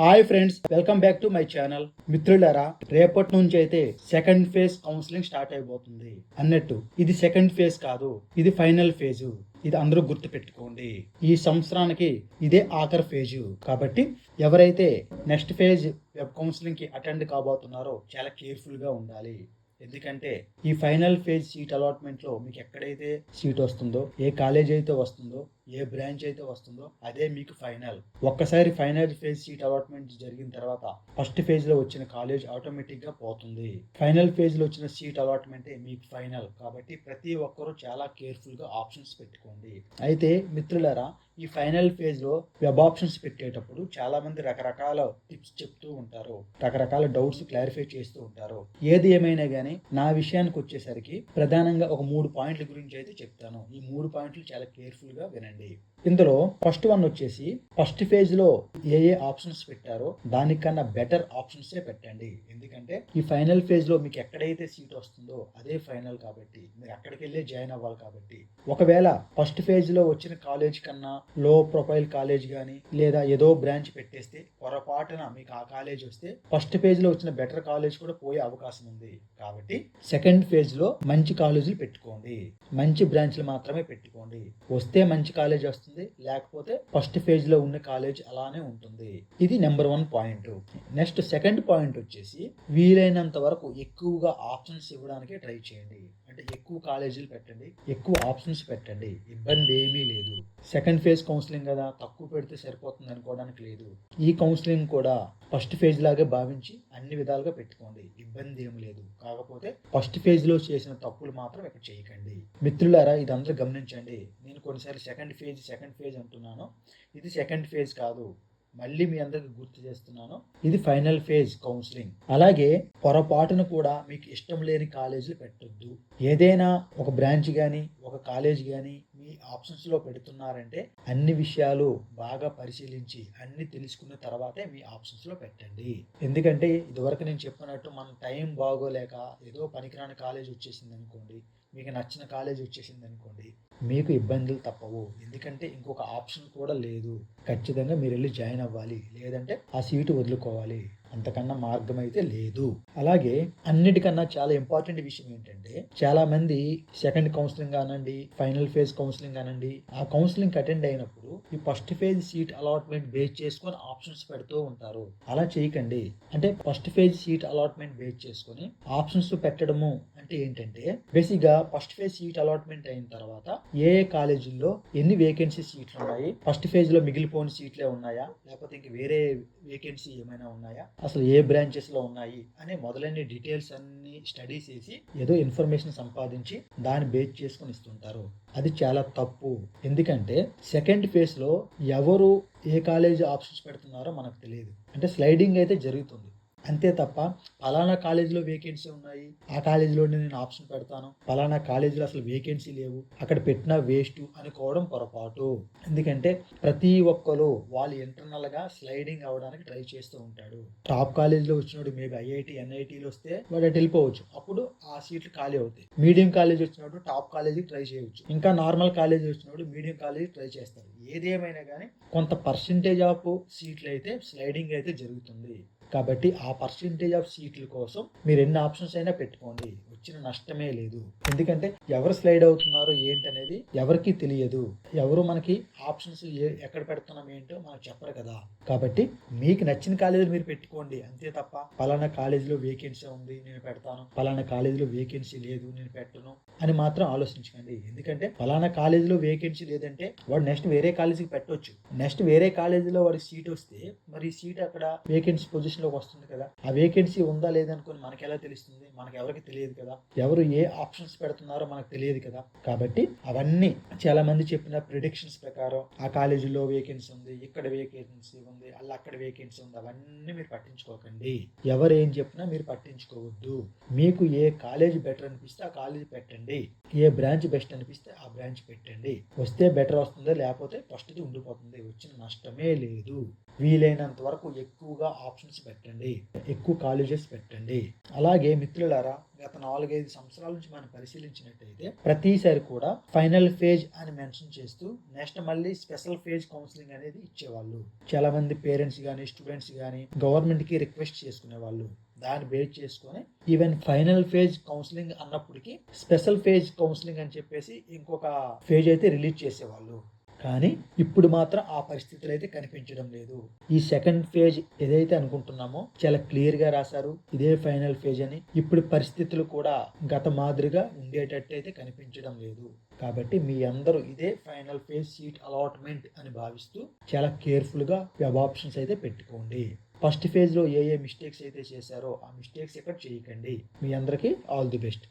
Hi friends welcome back to my channel మిత్రులారా రేపటి నుంచి అయితే సెకండ్ ఫేజ్ కౌన్సిలింగ్ స్టార్ట్ అయిపోతుంది. అన్నట్టు ఇది సెకండ్ ఫేజ్ కాదు ఇది ఫైనల్ ఫేజ్ ఇది అందరూ గుర్తు పెట్టుకోండి ఈ సంవత్సరానికి ఇదే ఆఖరి ఫేజ్ కాబట్టి ఎవరైతే నెక్స్ట్ ఫేజ్ వెబ్ కౌన్సిలింగ్కి అటెండ్ కాబోతున్నారో చాలా కేర్ఫుల్గా ఉండాలి. ఎందుకంటే ఈ ఫైనల్ ఫేజ్ సీట్ అలాట్మెంట్లో మీకు ఎక్కడైతే సీట్ వస్తుందో ఏ కాలేజ్ అయితే వస్తుందో ఏ బ్రాంచ్ అయితే వస్తుందో అదే మీకు ఫైనల్. ఒక్కసారి ఫైనల్ ఫేజ్ సీట్ అలాట్మెంట్ జరిగిన తర్వాత ఫస్ట్ ఫేజ్లో వచ్చిన కాలేజ్ ఆటోమేటిక్గా పోతుంది. ఫైనల్ ఫేజ్లో వచ్చిన సీట్ అలాట్మెంట్ మీకు ఫైనల్. కాబట్టి ప్రతి ఒక్కరూ చాలా కేర్ఫుల్గా ఆప్షన్స్ పెట్టుకోండి. అయితే మిత్రులారా ఈ ఫైనల్ ఫేజ్లో వెబ్ ఆప్షన్స్ పెట్టేటప్పుడు చాలా మంది రకరకాల టిప్స్ చెప్తూ ఉంటారు. రకరకాల డౌట్స్ క్లారిఫై చేస్తూ ఉంటారు. ఏది ఏమైనా కానీ నా విషయానికి వచ్చేసరికి ప్రధానంగా ఒక మూడు పాయింట్ల గురించి అయితే చెప్తాను. ఈ మూడు పాయింట్లు చాలా కేర్ఫుల్గా వినండి. and Dave. ఇందులో ఫస్ట్ వన్ వచ్చేసి ఫస్ట్ ఫేజ్లో ఏ ఏ ఆప్షన్స్ పెట్టారో దానికన్నా బెటర్ ఆప్షన్స్ పెట్టండి. ఎందుకంటే ఈ ఫైనల్ ఫేజ్లో మీకు ఎక్కడైతే సీట్ వస్తుందో అదే ఫైనల్ కాబట్టి మీరు అక్కడికి వెళ్ళి జాయిన్ అవ్వాలి కాబట్టి. ఒకవేళ ఫస్ట్ ఫేజ్లో వచ్చిన కాలేజ్ కన్నా లో ప్రొఫైల్ కాలేజ్ కానీ లేదా ఏదో బ్రాంచ్ పెట్టేస్తే పొరపాటున మీకు ఆ కాలేజ్ వస్తే ఫస్ట్ ఫేజ్లో వచ్చిన బెటర్ కాలేజ్ కూడా పోయే అవకాశం ఉంది. కాబట్టి సెకండ్ ఫేజ్లో మంచి కాలేజీలు పెట్టుకోండి. మంచి బ్రాంచ్లు మాత్రమే పెట్టుకోండి. వస్తే మంచి కాలేజ్ వస్తుంది. లేకపోతే ఫస్ట్ ఫేజ్లో ఉన్న కాలేజ్ అలానే ఉంటుంది. ఇది number one point. Next second point వచ్చేసి వీలైనంత వరకు ఎక్కువగా ఆప్షన్స్ ఇవ్వడానికి ట్రై చేయండి. అంటే ఎక్కువ కాలేజీలు పెట్టండి. ఎక్కువ ఆప్షన్స్ పెట్టండి. ఇబ్బంది ఏమీ లేదు. సెకండ్ ఫేజ్ కౌన్సిలింగ్ కదా. తక్కువ పెడితే సరిపోతుంది అనుకోవడానికి లేదు. ఈ కౌన్సిలింగ్ కూడా ఫస్ట్ ఫేజ్ లాగే భావించి అన్ని విధాలుగా పెట్టుకోండి. ఇబ్బంది ఏం లేదు. కాకపోతే ఫస్ట్ ఫేజ్లో చేసిన తప్పులు మాత్రం ఇక్కడ చేయకండి. మిత్రులారా ఇదంతా గమనించండి. నేను కొన్నిసార్లు సెకండ్ ఫేజ్ సెకండ్ ఫేజ్ అంటున్నాను. ఇది సెకండ్ ఫేజ్ కాదు. మళ్ళీ మీ అందరికి గుర్తు చేస్తున్నాను. ఇది ఫైనల్ ఫేజ్ కౌన్సిలింగ్. అలాగే పొరపాటును కూడా మీకు ఇష్టం లేని కాలేజీలు పెట్టొద్దు. ఏదైనా ఒక బ్రాంచ్ కానీ ఒక కాలేజ్ కానీ మీ ఆప్షన్స్లో పెడుతున్నారంటే అన్ని విషయాలు బాగా పరిశీలించి అన్ని తెలుసుకున్న తర్వాతే మీ ఆప్షన్స్లో పెట్టండి. ఎందుకంటే ఇదివరకు నేను చెప్పినట్టు మనం టైం బాగోలేక ఏదో పనికిరాని కాలేజ్ వచ్చేసింది అనుకోండి మీకు నచ్చిన కాలేజ్ వచ్చేసింది అనుకోండి మీకు ఇబ్బందులు తప్పవు. ఎందుకంటే ఇంకొక ఆప్షన్ కూడా లేదు. ఖచ్చితంగా మీరు వెళ్ళి జాయిన్ అవ్వాలి. లేదంటే ఆ సీటు వదులుకోవాలి. అంతకన్నా మార్గం అయితే లేదు. అలాగే అన్నిటికన్నా చాలా ఇంపార్టెంట్ విషయం ఏంటంటే చాలా మంది సెకండ్ కౌన్సిలింగ్ కానండి ఫైనల్ ఫేజ్ కౌన్సిలింగ్ కానండి ఆ కౌన్సిలింగ్ అటెండ్ అయినప్పుడు ఈ first phase seat allotment base చేసుకొని ఆప్షన్స్ పెడుతూ ఉంటారు. అలా చేయకండి. అంటే first phase seat allotment base చేసుకొని ఆప్షన్స్ పెట్టడము అంటే ఏంటంటే బేసిక్గా ఫస్ట్ ఫేజ్ సీట్ అలాట్మెంట్ అయిన తర్వాత ఏ ఏ కాలేజీల్లో ఎన్ని వేకెన్సీ సీట్లు ఉన్నాయి? ఫస్ట్ ఫేజ్లో మిగిలిపోయిన సీట్లే ఉన్నాయా? లేకపోతే ఇంక వేరే వేకెన్సీ ఏమైనా ఉన్నాయా? అసలు ఏ బ్రాంచెస్లో ఉన్నాయి? అనే మొదలైన డీటెయిల్స్ అన్ని స్టడీ చేసి ఏదో ఇన్ఫర్మేషన్ సంపాదించి దాన్ని బేస్ చేసుకొని ఇస్తుంటారు. అది చాలా తప్పు. ఎందుకంటే సెకండ్ ఫేజ్లో ఎవరు ఏ కాలేజ్ ఆప్షన్స్ పెడుతున్నారో మనకు తెలియదు. అంటే స్లైడింగ్ అయితే జరుగుతుంది. అంతే తప్ప పలానా కాలేజీలో వేకెన్సీ ఉన్నాయి. ఆ కాలేజీలోనే నేను ఆప్షన్ పెడతాను. పలానా కాలేజీలో అసలు వేకెన్సీ లేవు. అక్కడ పెట్టిన వేస్ట్ అనుకోవడం పొరపాటు. ఎందుకంటే ప్రతి ఒక్కరు వాళ్ళు ఇంటర్నల్గా స్లైడింగ్ అవడానికి ట్రై చేస్తూ ఉంటాడు టాప్ కాలేజీలో వచ్చినప్పుడు మేబీ ఐఐటి ఎన్ఐటీలో వస్తే వాడు అటు వెళ్ళిపోవచ్చు. అప్పుడు ఆ సీట్లు ఖాళీ అవుతాయి. మీడియం కాలేజ్ వచ్చినప్పుడు టాప్ కాలేజీకి ట్రై చేయవచ్చు. ఇంకా నార్మల్ కాలేజ్ వచ్చినప్పుడు మీడియం కాలేజీ ట్రై చేస్తారు. ఏదేమైనా కానీ కొంత పర్సంటేజ్ ఆఫ్ సీట్లు అయితే స్లైడింగ్ అయితే జరుగుతుంది. కాబట్టి ఆ పర్సంటేజ్ ఆఫ్ సీట్ల కోసం మీరు ఎన్ని ఆప్షన్స్ అయినా పెట్టుకోండి. వచ్చిన నష్టమే లేదు. ఎందుకంటే ఎవరు స్లైడ్ అవుతున్నారో ఏంటనేది ఎవరికి తెలియదు. ఎవరు మనకి ఆప్షన్స్ ఏ- ఎక్కడ పెడుతున్నాం ఏంటో మనకు చెప్పరు కదా. కాబట్టి మీకు నచ్చిన కాలేజీలు మీరు పెట్టుకోండి. అంతే తప్ప పలానా కాలేజీలో వేకెన్సీ ఉంది నేను పెడతాను. పలానా కాలేజీలో వేకెన్సీ లేదు నేను పెట్టను అని మాత్రం ఆలోచించకండి. ఎందుకంటే పలానా కాలేజీలో వేకెన్సీ లేదంటే వాడు నెక్స్ట్ వేరే కాలేజీకి పెట్టొచ్చు. నెక్స్ట్ వేరే కాలేజీలో వాడికి సీట్ వస్తే మరి సీట్ అక్కడ వేకెన్సీ పొజిషన్లోకి వస్తుంది కదా. ఆ వేకెన్సీ ఉందా లేదనుకుని మనకి ఎలా తెలుస్తుంది? మనకి ఎవరికి తెలియదు కదా. ఎవరు ఏ ఆప్షన్స్ పెడుతున్నారో మనకు తెలియదు కదా? కాబట్టి అవన్నీ చాలా మంది చెప్పిన ప్రిడిక్షన్స్ ప్రకారం ఆ కాలేజీలో వేకెన్సీ ఉంది ఇక్కడ వేకెన్సీ ఉంది అలా అక్కడ వేకెన్సీ ఉంది అవన్నీ మీరు పట్టించుకోకండి. ఎవరు ఏం చెప్పినా మీరు పట్టించుకోవద్దు. మీకు ఏ కాలేజ్ బెటర్ అనిపిస్తే ఆ కాలేజ్ పెట్టండి. ఏ బ్రాంచ్ బెస్ట్ అనిపిస్తే ఆ బ్రాంచ్ పెట్టండి. వస్తే బెటర్ వస్తుందో? లేకపోతే ఫస్ట్ది ఉండిపోతుంది. వచ్చిన నష్టమే లేదు. వీలైనంత వరకు ఎక్కువగా ఆప్షన్స్ పెట్టండి. ఎక్కువ కాలేజెస్ పెట్టండి. అలాగే మిత్రులారా గత నాలుగైదు సంవత్సరాల నుంచి మనం పరిశీలించినట్టయితే ప్రతిసారి కూడా ఫైనల్ ఫేజ్ అని మెన్షన్ చేస్తూ నెక్స్ట్ మళ్ళీ స్పెషల్ ఫేజ్ కౌన్సిలింగ్ అనేది ఇచ్చేవాళ్ళు. చాలా మంది పేరెంట్స్ కానీ స్టూడెంట్స్ కానీ గవర్నమెంట్కి రిక్వెస్ట్ చేసుకునే వాళ్ళు. దాన్ని బేస్ చేసుకొని ఈవెన్ ఫైనల్ ఫేజ్ కౌన్సిలింగ్ అన్నప్పటికీ స్పెషల్ ఫేజ్ కౌన్సిలింగ్ అని చెప్పేసి ఇంకొక ఫేజ్ అయితే రిలీజ్ చేసేవాళ్ళు. కానీ ఇప్పుడు మాత్రం ఆ పరిస్థితులు అయితే కనిపించడం లేదు. ఈ సెకండ్ ఫేజ్ ఏదైతే అనుకుంటున్నామో చాలా క్లియర్గా రాశారు. ఇదే ఫైనల్ ఫేజ్ అని. ఇప్పుడు పరిస్థితులు కూడా గత మాదిరిగా ఉండేటట్టు అయితే కనిపించడం లేదు. కాబట్టి మీ అందరూ ఇదే ఫైనల్ ఫేజ్ సీట్ అలాట్మెంట్ అని భావిస్తూ చాలా కేర్ఫుల్గా వెబ్ ఆప్షన్స్ అయితే పెట్టుకోండి. ఫస్ట్ ఫేజ్లో ఏ ఏ మిస్టేక్స్ అయితే చేశారో ఆ మిస్టేక్స్ ఎక్కడ చేయకండి. మీ అందరికీ ఆల్ ది బెస్ట్